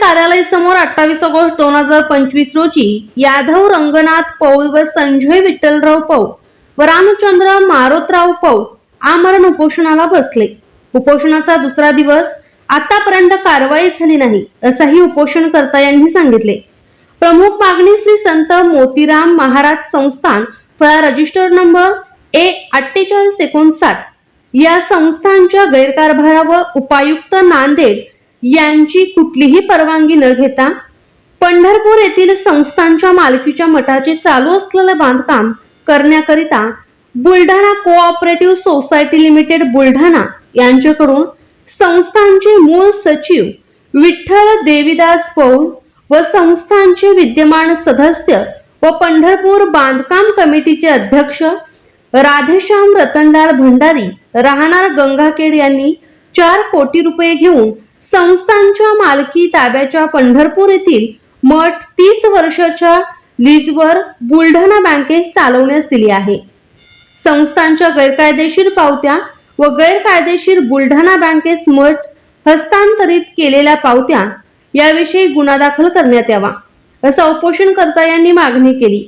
कार्यालय समोर अठ्ठावीस ऑगस्ट दोन हजार पंचवीस रोजी यादव रंगनाथ पौल व संजय विठ्ठलराव पौ व रामचंद्र मारोतराव पौ आमरण उपोषणाला बसले. उपोषणाचा दुसरा दिवस आतापर्यंत कारवाई झाली नाही असंही उपोषणकर्ता यांनी सांगितले. प्रमुख मागणी श्री संत मोतीराम महाराज संस्थान फळा रजिस्टर नंबर ए अठ्ठेचाळीस एकोणसाठ. या संस्थांच्या गैरकारभारावर उपायुक्त नांदेड यांची कुठलीही परवानगी न घेता पंढरपूर येथील संस्थांच्या मालकीच्या मठाचे चालू असलेलं बांधकाम करण्याकरिता Buldhana cooperative society limited Buldhana यांच्याकडून संस्थांचे मूळ सचिव विठ्ठल देवीदास पौल व संस्थांचे विद्यमान सदस्य व पंढरपूर बांधकाम कमिटीचे अध्यक्ष राधेश्याम रतनलाल भंडारी राहणार गंगाखेड यांनी चार कोटी रुपये घेऊन संस्थांच्या मालकी ताब्याच्या पंढरपूर येथील मठ तीस वर्षाच्या लीजवर बुलढाणा बँकेत चालवण्यास दिली आहे. संस्थांच्या गैरकायदेशीर पावत्या व गैरकायदेशीर बुलढाणा बँकेस मठ हस्तांतरित केलेल्या पावत्या याविषयी गुन्हा दाखल करण्यात यावा असं उपोषणकर्ता यांनी मागणी केली.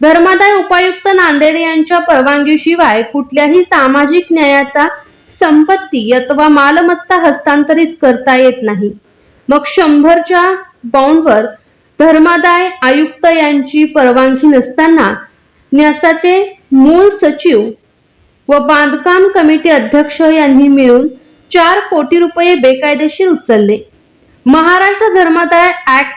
धर्मादाय उपायुक्त नांदेड यांच्या परवानगीशिवाय कुठल्याही सामाजिक न्यायाचा संपत्ती अथवा मालमत्ता हस्तांतरित करता येत नाही. मग शंभरच्या बाउंडवर धर्मादाय आयुक्त यांची परवानगी नसताना न्यासाचे मूळ सचिव व बांधकाम कमिटी अध्यक्ष यांनी मिळून चार कोटी रुपये बेकायदेशीर उचलले. महाराष्ट्र धर्मादाय ऍक्ट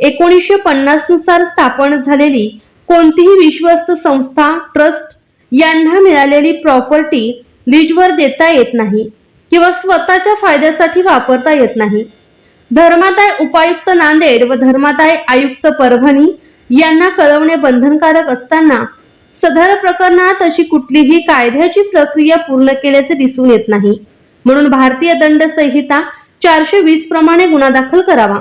एकोणीसशे पन्नासनुसार स्थापन झालेली कोणतीही विश्वस्त संस्था ट्रस्ट यांना मिळालेली प्रॉपर्टी लीजवर देता येत नाही किंवा स्वतःच्या फायद्यासाठी वापरता येत नाही. धर्मादाय उपायुक्त नांदेड व धर्मादाय आयुक्त परभणी यांना कळवणे बंधनकारक असताना सदर प्रकरणात अशी कुठलीही कायद्याची प्रक्रिया पूर्ण केल्याचे दिसून येत नाही. म्हणून भारतीय दंड संहिता चारशे वीस प्रमाणे गुन्हा दाखल करावा.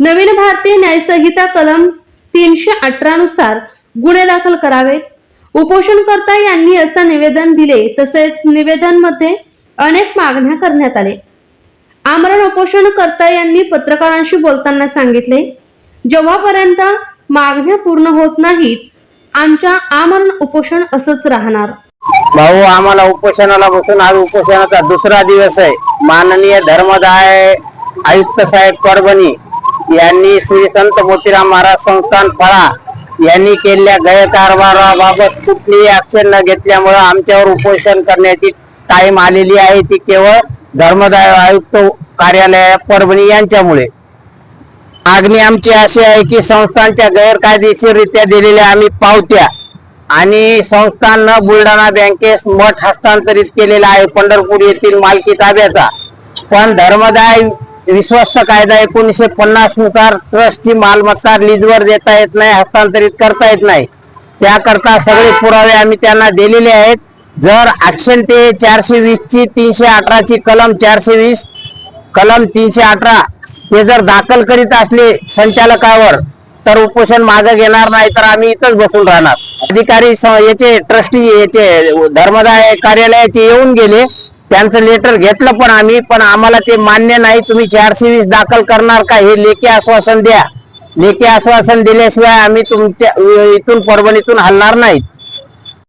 नवीन भारतीय न्यायसंहिता कलम तीनशे अठरा नुसार गुन्हे दाखल करावेत. उपोषणकर्ता यांनी असं निवेदन दिले तसेच निवेदनमध्ये अनेक मागण्या करण्यात आले आमरण उपोषणकर्ता यांनी पत्रकारांशी बोलताना सांगितले जेव्हापर्यंत मागण्या पूर्ण होत नाहीत आमच्या आमरण उपोषण असंच राहणार. भाऊ आम्हाला उपोषणाला बसून आज उपोषणाचा दुसरा दिवस आहे. माननीय धर्मदाय आयुक्त साहेब परभणी यांनी श्री संत मोतीराम महाराज संस्थान फळा यांनी केलेल्या गैरकारभाराबाबत कुठलीही ऍक्शन न घेतल्यामुळे आमच्यावर उपोषण करण्याची टाईम आलेली आहे. ती केवळ धर्मदाय आयुक्त कार्यालय परभणी यांच्यामुळे. मागणी आमची अशी आहे की संस्थांच्या गैरकायदेशीररित्या दिलेल्या आम्ही पावत्या आणि संस्थांनं बुलढाणा बँकेस मठ हस्तांतरित केलेला आहे. पंढरपूर येथील मालकी ताब्याचा. पण धर्मदाय विश्वस्त कायदा एकोणीसशे पन्नासनुसार ट्रस्टची मालमत्ता लीजवर देता येत नाही हस्तांतरित करता येत नाही. त्याकरता सगळे पुरावे आम्ही त्यांना दिलेले आहेत. जर ऍक्शन ते चारशे वीस ची तीनशे अठराची कलम चारशे वीस कलम तीनशे अठरा हे जर दाखल करीत असले संचालकावर तर उपोषण मागे घेणार नाही तर आम्ही इथंच बसून राहणार. अधिकारी स- याचे ट्रस्टी याचे धर्मदाय कार्यालयाचे येऊन गेले. त्यांचं लेटर घेतलं पण आम्ही पण आम्हाला ते मान्य नाही. तुम्ही चारशे वीस दाखल करणार का हे लेखी आश्वासन द्या. लेखी आश्वासन दिल्याशिवाय आम्ही तुमच्या इथून परभणीतून हलणार नाहीत.